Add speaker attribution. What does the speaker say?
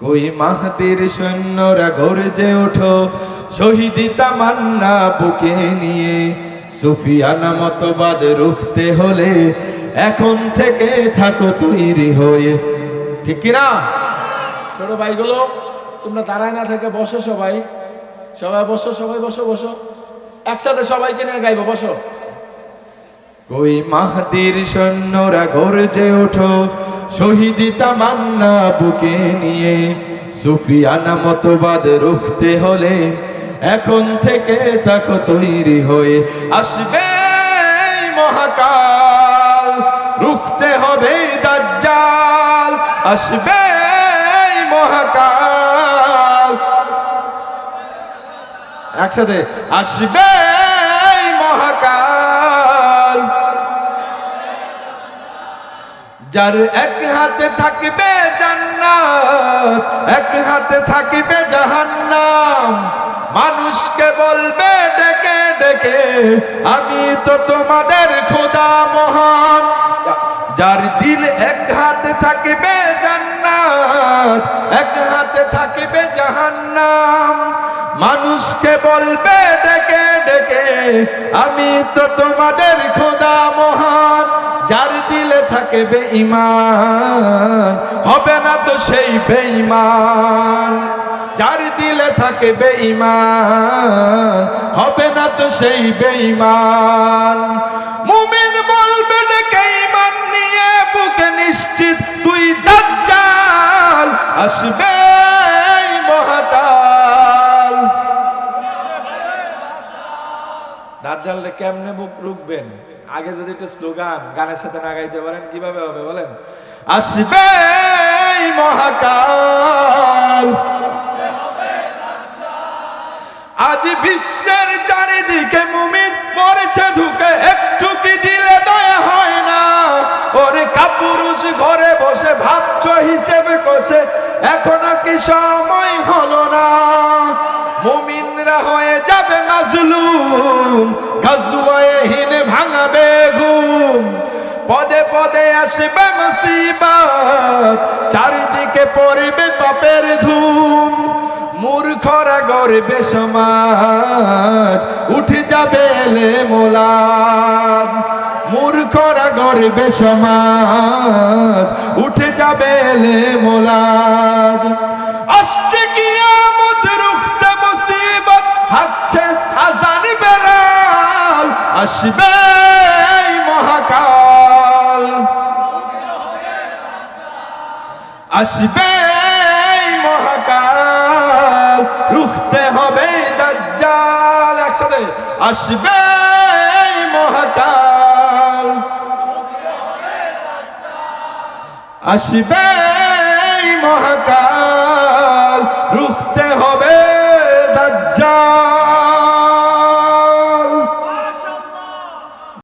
Speaker 1: কই মাহাতির সৈন্যরা গর্জে ওঠো, শহীদি তামান্না বুকে নিয়ে। সুফিয়ানা মতবাদ রুখতে হলে এখন থেকে থাকো তৈরি হয়ে। ঠিক কিনা?
Speaker 2: ছোট ভাইগুলো, তোমরা দাঁড়ায় না থেকে বসো সবাই। সবাই বসো সবাই বসো বসো। একসাথে সবাইকে নিয়ে গাইবো, বসো।
Speaker 1: কই মাহাতির সৈন্যরা গর্জে ওঠো শহীদি তামান্না বুকে নিয়ে সুফিয়ানা মতবাদ রুখতে হলে এখন থেকে থাকো তৈরি হয়ে আসবে মহাকাল। রুখতে হবে দাজ্জাল। আসবে মহাকাল। একসাথে আসবে যার এক হাতে থাকবে জান্নাত, এক হাতে থাকবে জাহান্নাম। মানুষকে বলবে, ডেকে ডেকে, আমি তো তোমাদের খোদা মহান। যার দিল এক হাতে থাকবে জান্নাত, এক হাতে থাকবে জাহান্নাম। মানুষকে বলবে, ডেকে ডেকে, আমি তো তোমাদের দিলে থাকবে ইমান হবে না তো সেই বেঈমান। যার দিলে থাকবে ইমান হবে না তো সেই বেঈমান। মুমিন বলবে ডেকে ইমান নিয়ে, বুকে নিশ্চিত দাজ্জালে কেমনে বুক রুখবেন? আগে যদি একটু স্লোগান, গানের সাথে না গাইতে পারেন, কীভাবে হবে বলেন? আসবে মহাকাল। আজ বিশ্বের চারিদিকে মুমিন মরেছে ঢুকে, একটু কি দিলে দয়া হয় না? ওরে কাপুরুষ ঘরে বসে ভাবছ হিসেবে কষে, এখনও কি সময় হলো না? মুমিনরা হয়ে যাবে মাজলুম। হিনে ভাঙাবে ঘুম। পদে পদে আসবে মুসিবত, চারিদিকে পড়বে পাপের ধুম। মূর্খরা গর্বে সমাজ, উঠে যাবে এলে মোলাজ মূর্খরা গর্বে সমাজ, উঠে যাবে এলে মোলাজ আসছে আসবে মহাকাল। আসবে মহাকাল। রুখতে হবে দাজ্জাল একসাথে। আসবে মহাকাল। আসবে মহাকাল। রুখতে হবে